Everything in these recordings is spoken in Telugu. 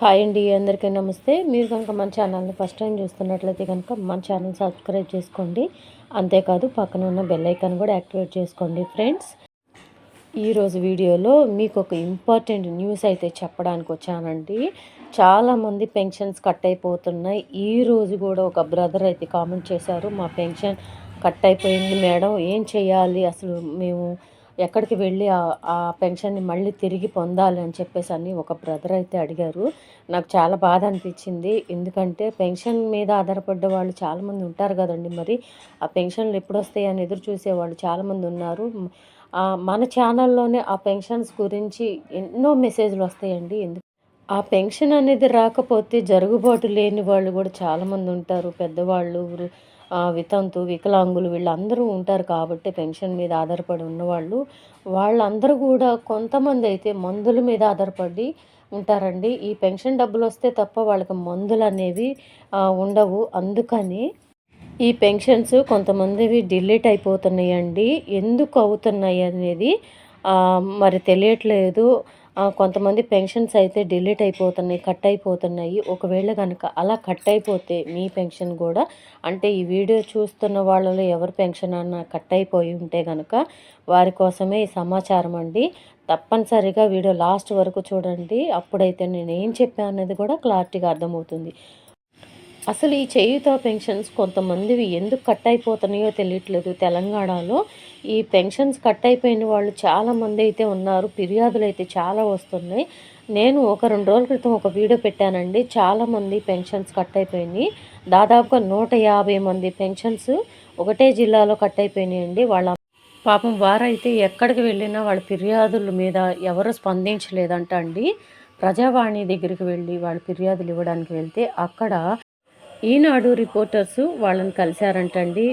హాయ్ అండి అందరికీ నమస్తే. మీరు కనుక మన ఛానల్ని ఫస్ట్ టైం చూస్తున్నట్లయితే కనుక మన ఛానల్ సబ్స్క్రైబ్ చేసుకోండి. అంతేకాదు పక్కన ఉన్న బెల్ ఐకాన్ కూడా యాక్టివేట్ చేసుకోండి ఫ్రెండ్స్. ఈరోజు వీడియోలో మీకు ఒక ఇంపార్టెంట్ న్యూస్ అయితే చెప్పడానికి వచ్చానండి. చాలామంది పెన్షన్స్ కట్ అయిపోతున్నాయి. ఈ రోజు కూడా ఒక బ్రదర్ అయితే కామెంట్ చేశారు మా పెన్షన్ కట్ అయిపోయింది మేడం ఏం చేయాలి? అసలు మేము ఎక్కడికి వెళ్ళి ఆ పెన్షన్ని మళ్ళీ తిరిగి పొందాలి అని చెప్పేసి అని ఒక బ్రదర్ అయితే అడిగారు. నాకు చాలా బాధ అనిపించింది. ఎందుకంటే పెన్షన్ మీద ఆధారపడ్డ వాళ్ళు చాలామంది ఉంటారు కదండి మరి. ఆ పెన్షన్లు ఎప్పుడు వస్తాయి అని ఎదురు చూసేవాళ్ళు చాలామంది ఉన్నారు. మన ఛానల్లోనే ఆ పెన్షన్స్ గురించి ఎన్నో మెసేజ్లు వస్తాయండి. ఎందుకు ఆ పెన్షన్ అనేది రాకపోతే జరుగుబాటు లేని వాళ్ళు కూడా చాలామంది ఉంటారు. పెద్దవాళ్ళు వితంతు వికలాంగులు వీళ్ళందరూ ఉంటారు కాబట్టి పెన్షన్ మీద ఆధారపడి ఉన్నవాళ్ళు. వాళ్ళందరూ కూడా కొంతమంది అయితే మందుల మీద ఆధారపడి ఉంటారండి. ఈ పెన్షన్ డబ్బులు వస్తే తప్ప వాళ్ళకి మందులు అనేవి ఉండవు. అందుకని ఈ పెన్షన్స్ కొంతమందివి డిలీట్ అయిపోతున్నాయండి. ఎందుకు అవుతున్నాయి అనేది మరి తెలియట్లేదు. కొంతమంది పెన్షన్స్ అయితే డిలీట్ అయిపోతున్నాయి కట్ అయిపోతున్నాయి. ఒకవేళ కనుక అలా కట్ అయిపోతే మీ పెన్షన్ కూడా అంటే ఈ వీడియో చూస్తున్న వాళ్ళలో ఎవరి పెన్షన్ అన్న కట్ అయిపోయి ఉంటే కనుక వారి కోసమే ఈ సమాచారం అండి. తప్పనిసరిగా వీడియో లాస్ట్ వరకు చూడండి. అప్పుడైతే నేను ఏం చెప్పాను అనేది కూడా క్లారిటీగా అర్థమవుతుంది. అసలు ఈ చేయుత పెన్షన్స్ కొంతమందివి ఎందుకు కట్ అయిపోతున్నాయో తెలియట్లేదు తెలంగాణలో. ఈ పెన్షన్స్ కట్ అయిపోయిన వాళ్ళు చాలామంది అయితే ఉన్నారు. ఫిర్యాదులు అయితే చాలా వస్తున్నాయి. నేను ఒక రెండు రోజుల క్రితం ఒక వీడియో పెట్టానండి. చాలామంది పెన్షన్స్ కట్ అయిపోయినాయి. దాదాపుగా నూట యాభై మంది పెన్షన్స్ ఒకటే జిల్లాలో కట్ అయిపోయినాయండి. వాళ్ళ పాపం వారైతే ఎక్కడికి వెళ్ళినా వాళ్ళ ఫిర్యాదుల మీద ఎవరు స్పందించలేదంట అండి. ప్రజావాణి దగ్గరికి వెళ్ళి వాళ్ళ ఫిర్యాదులు ఇవ్వడానికి వెళ్తే అక్కడ ఈనాడు రిపోర్టర్స్ వాళ్ళని కలిశారంటండి.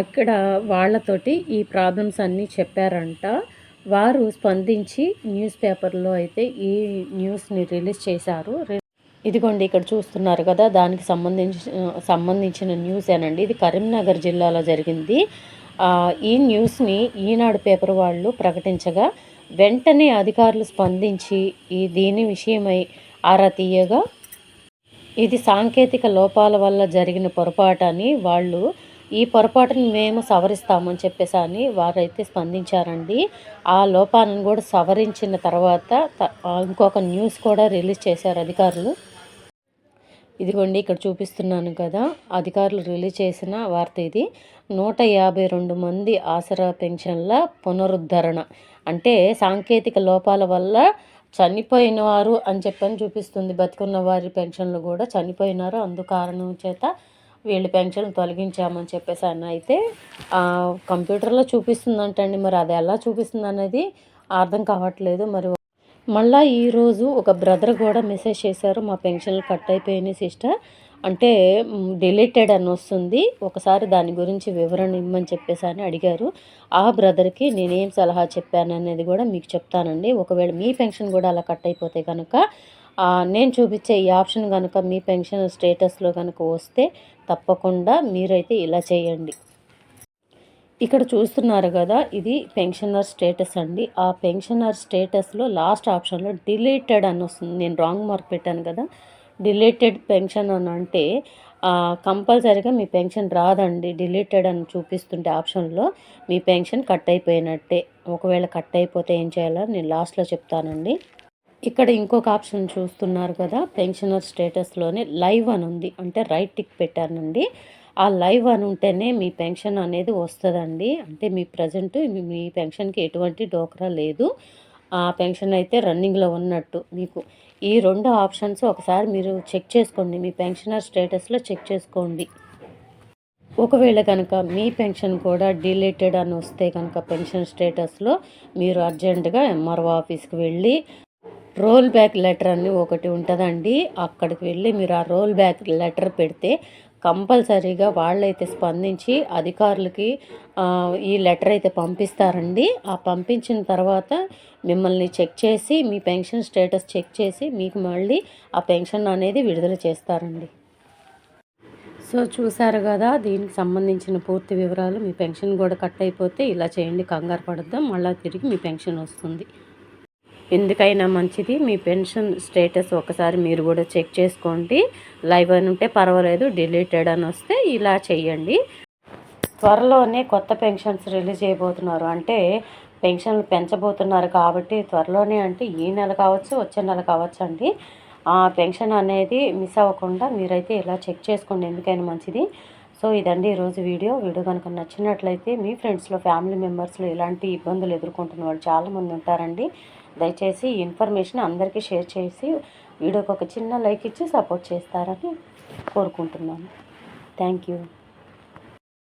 అక్కడ వాళ్ళతోటి ఈ ప్రాబ్లమ్స్ అన్నీ చెప్పారంట. వారు స్పందించి న్యూస్ పేపర్లో అయితే ఈ న్యూస్ని రిలీజ్ చేశారు. ఇదిగోండి ఇక్కడ చూస్తున్నారు కదా దానికి సంబంధించి సంబంధించిన న్యూస్ ఏనండి. ఇది కరీంనగర్ జిల్లాలో జరిగింది. ఈ న్యూస్ని ఈనాడు పేపర్ వాళ్ళు ప్రకటించగా వెంటనే అధికారులు స్పందించి ఈ దీని విషయమై ఆరా తీయగా ఇది సాంకేతిక లోపాల వల్ల జరిగిన పొరపాటు అని వాళ్ళు ఈ పొరపాటుని మేము సవరిస్తామని చెప్పేసి అని వారైతే స్పందించారండి. ఆ లోపాలను కూడా సవరించిన తర్వాత ఇంకొక న్యూస్ కూడా రిలీజ్ చేశారు అధికారులు. ఇదిగోండి ఇక్కడ చూపిస్తున్నాను కదా. అధికారులు రిలీజ్ చేసిన వార్త ఇది. నూట యాభై రెండు మంది ఆసరా పెన్షన్ల పునరుద్ధరణ. అంటే సాంకేతిక లోపాల వల్ల చనిపోయిన వారు అని చెప్పని చూపిస్తుంది. బతికున్న వారి పెన్షన్లు కూడా చనిపోయినారు. అందు కారణం చేత వీళ్ళు పెన్షన్ తొలగించామని చెప్పేసి అన్న అయితే కంప్యూటర్లో చూపిస్తుందంటండి. మరి అది ఎలా చూపిస్తుంది అనేది అర్థం కావట్లేదు. మరి మళ్ళీ ఈరోజు ఒక బ్రదర్ కూడా మెసేజ్ చేశారు మా పెన్షన్లు కట్ అయిపోయినాయి సిస్టర్. అంటే డిలీటెడ్ అని వస్తుంది. ఒకసారి దాని గురించి వివరణ ఇమ్మని చెప్పేసి అని అడిగారు. ఆ బ్రదర్కి నేనేం సలహా చెప్పాను అనేది కూడా మీకు చెప్తానండి. ఒకవేళ మీ పెన్షన్ కూడా అలా కట్ అయిపోతే కనుక నేను చూపించే ఈ ఆప్షన్ కనుక మీ పెన్షన్ స్టేటస్లో కనుక వస్తే తప్పకుండా మీరైతే ఇలా చేయండి. ఇక్కడ చూస్తున్నారు కదా ఇది పెన్షనర్ స్టేటస్ అండి. ఆ పెన్షనర్ స్టేటస్లో లాస్ట్ ఆప్షన్లో డిలీటెడ్ అని వస్తుంది. నేను రాంగ్ మార్క్ పెట్టాను కదా. డిలేటెడ్ పెన్షన్ అని అంటే కంపల్సరీగా మీ పెన్షన్ రాదండి. డిలీటెడ్ అని చూపిస్తుంటే ఆప్షన్లో మీ పెన్షన్ కట్ అయిపోయినట్టే. ఒకవేళ కట్ అయిపోతే ఏం చేయాలో నేను లాస్ట్లో చెప్తానండి. ఇక్కడ ఇంకొక ఆప్షన్ చూస్తున్నారు కదా పెన్షనర్ స్టేటస్లోనే లైవ్ అని ఉంది. అంటే రైట్ టిక్ పెట్టానండి. ఆ లైవ్ అని ఉంటేనే మీ పెన్షన్ అనేది వస్తుందండి. అంటే మీ ప్రజెంట్ మీ పెన్షన్కి ఎటువంటి డోక్రా లేదు. ఆ పెన్షన్ అయితే రన్నింగ్లో ఉన్నట్టు మీకు. ఈ రెండు ఆప్షన్స్ ఒకసారి మీరు చెక్ చేసుకోండి. మీ పెన్షనర్ స్టేటస్లో చెక్ చేసుకోండి. ఒకవేళ కనుక మీ పెన్షన్ కూడా డిలేటెడ్ అని వస్తే కనుక పెన్షన్ స్టేటస్లో మీరు అర్జెంటుగా ఎంఆర్ఓ ఆఫీస్కి వెళ్ళి రోల్ బ్యాక్ లెటర్ అని ఒకటి ఉంటుందండి. అక్కడికి వెళ్ళి మీరు ఆ రోల్ బ్యాక్ లెటర్ పెడితే కంపల్సరీగా వాళ్ళైతే స్పందించి అధికారులకి ఈ లెటర్ అయితే పంపిస్తారండి. ఆ పంపించిన తర్వాత మిమ్మల్ని చెక్ చేసి మీ పెన్షన్ స్టేటస్ చెక్ చేసి మీకు మళ్ళీ ఆ పెన్షన్ అనేది విడుదల చేస్తారండి. సో చూసారు కదా దీనికి సంబంధించిన పూర్తి వివరాలు. మీ పెన్షన్ కూడా కట్ అయిపోతే ఇలా చేయండి కంగారు పడద్దాం. మళ్ళీ తిరిగి మీ పెన్షన్ వస్తుంది. ఎందుకైనా మంచిది. మీ పెన్షన్ స్టేటస్ ఒకసారి మీరు కూడా చెక్ చేసుకోండి. లైవ్ అని ఉంటే పర్వాలేదు డిలీటెడ్ అని వస్తే ఇలా చేయండి త్వరలోనే కొత్త పెన్షన్స్ రిలీజ్ చేయబోతున్నారు. అంటే పెన్షన్లు పెంచబోతున్నారు కాబట్టి త్వరలోనే అంటే ఈ నెల కావచ్చు వచ్చే నెల కావచ్చు అండి. ఆ పెన్షన్ అనేది మిస్ అవ్వకుండా మీరైతే ఇలా చెక్ చేసుకోండి. ఎందుకైనా మంచిది. సో ఇదండి ఈరోజు వీడియో. వీడియో కనుక నచ్చినట్లయితే మీ ఫ్రెండ్స్లో ఫ్యామిలీ మెంబర్స్లో ఇలాంటి ఇబ్బందులు ఎదుర్కొంటున్న వాళ్ళు చాలామంది ఉంటారండి. దయచేసి ఈ ఇన్ఫర్మేషన్ అందరికీ షేర్ చేసి వీడియోకి ఒక చిన్న లైక్ ఇచ్చి సపోర్ట్ చేస్తారని కోరుకుంటున్నాను. Thank you.